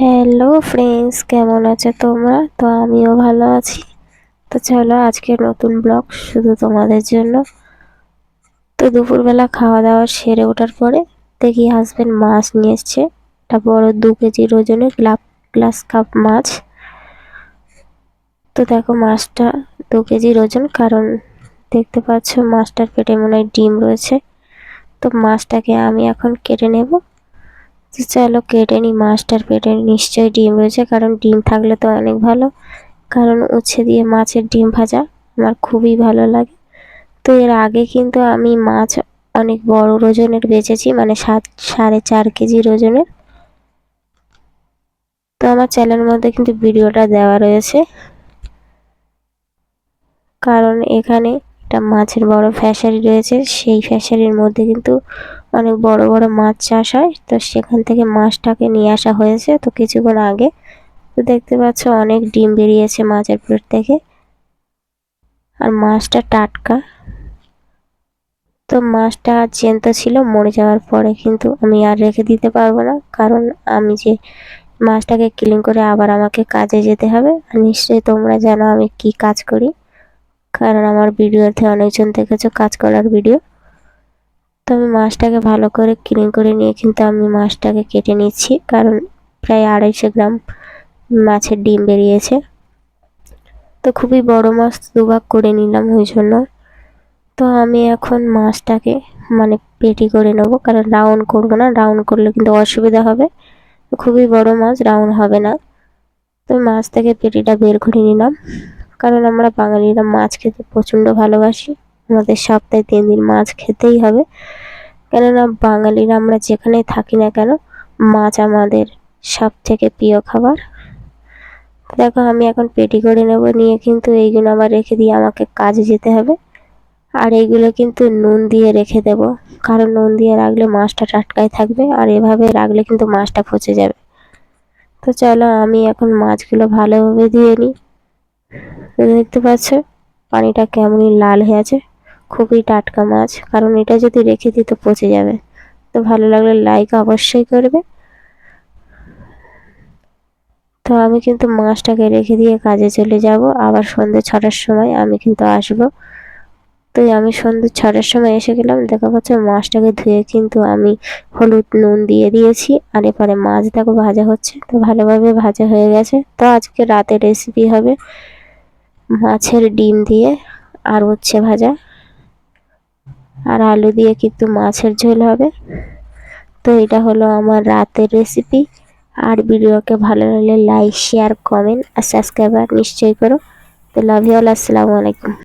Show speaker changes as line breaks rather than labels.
Hello friends কেমন আছো তোমরা? তো আমিও ভালো আছি। তো চলো, আজকে নতুন ব্লগ শুধু তোমাদের জন্য। তো দুপুরবেলা খাওয়া দাওয়া সেরে ওঠার পরে দেখি হাজব্যান্ড মাছ নিয়ে এসছে। একটা বড় দু কেজির ওজনের গ্লাপ গ্লাস কাপ মাছ। তো দেখো, মাছটা দু কেজির ওজন, কারণ দেখতে পাচ্ছ মাছটার পেটে মনে হয় ডিম রয়েছে। তো মাছটাকে আমি এখন কেটে নেব। চলো কেটে নিই, মাছটার পেটে নিশ্চয়ই ডিম রয়েছে, কারণ ডিম থাকলে তো অনেক ভালো। কারণ উচ্ছে দিয়ে মাছের ডিম ভাজা আমার খুবই ভালো লাগে। তো এর আগে কিন্তু আমি মাছ অনেক বড় ওজনের বেচেছি মানে সাত, সাড়ে চার কেজির ওজনের। তো আমার চ্যানেলের মধ্যে কিন্তু ভিডিওটা দেওয়া রয়েছে। কারণ এখানে একটা মাছের বড় ফ্যাশারি রয়েছে, সেই ফ্যাশারির মধ্যে কিন্তু অনেক বড় বড় মাছ চাষ হয়, তো সেখান থেকে মাছটাকে নিয়ে আসা হয়েছে। তো কিছুক্ষণ আগে তো দেখতে পাচ্ছ অনেক ডিম বেরিয়েছে মাছের পেট থেকে। আর মাছটা টাটকা। তো মাছটা চেন্ত ছিল, মরে যাওয়ার পরে কিন্তু আমি আর রেখে দিতে পারব না। কারণ আমি যে মাছটাকে ক্লিন করে আবার আমাকে কাজে যেতে হবে আর নিশ্চয়ই তোমরা জানো আমি কি কাজ করি। কারণ আমার ভিডিওতে অনেকজন দেখেছ কাজ করার ভিডিও। তো আমি মাছটাকে ভালো করে ক্লিন করে নিয়ে কিন্তু আমি মাছটাকে কেটে নিচ্ছি। কারণ প্রায় আড়াইশো গ্রাম মাছের ডিম বেরিয়েছে। তো খুবই বড় মাছ দুভাগ করে নিলাম ওই জন্য। তো আমি এখন মাছটাকে মানে পেটি করে নেব। কারণ রাউন্ড করব না রাউন্ড করলে কিন্তু অসুবিধা হবে। খুবই বড় মাছ রাউন্ড হবে না। তো মাছ থেকে পেটিটা বের করে নিলাম। কারণ আমরা বাঙালিরা মাছ খেতে প্রচণ্ড ভালোবাসি। আমাদের সপ্তাহে তিন দিন মাছ খেতেই হবে। কেননা বাঙালিরা আমরা যেখানে থাকি না কেন, মাছ আমাদের সব থেকে প্রিয় খাবার। দেখো, আমি এখন পেটি করে নেব, নিয়ে কিন্তু এইগুলো আবার রেখে দিয়ে আমাকে কাজে যেতে হবে। আর এইগুলো কিন্তু নুন দিয়ে রেখে দেব, কারণ নুন দিয়ে রাখলে মাছটা টাটকাই থাকবে, আর এভাবে রাখলে কিন্তু মাছটা পচে যাবে। তো চলো, আমি এখন মাছগুলো ভালোভাবে দিয়ে নিই। দেখতে পাচ্ছ, পানিটা কেমনই লাল হয়ে আছে। খুবই টাটকা মাছ। কারণ এটা যদি রেখে দিই তো পচে যাবে। তো ভালো লাগলে লাইক অবশ্যই করবে। তো আমি কিন্তু মাছটাকে রেখে দিয়ে কাজে চলে যাব। আবার সন্ধ্যে ছটার সময় আমি কিন্তু আসব। তো আমি সন্ধ্যে ছটার সময় এসে গেলাম। দেখা পাচ্ছে মাছটাকে ধুয়ে কিন্তু আমি হলুদ নুন দিয়ে দিয়েছি। আর এরপরে মাছ দেখো ভাজা হচ্ছে। তো ভালোভাবে ভাজা হয়ে গেছে। তো আজকে রাতে রেসিপি হবে মাছের ডিম দিয়ে আর হচ্ছে ভাজা। আর আলু দিয়ে কিন্তু মাছের ঝোল হবে। তো এটা হলো আমার রাতের রেসিপি আর ভিডিওকে ভালো লাগলে লাইক শেয়ার কমেন্ট আর সাবস্ক্রাইবার নিশ্চয়ই করো। তো লাভ ইউ অল আসসালামু আলাইকুম।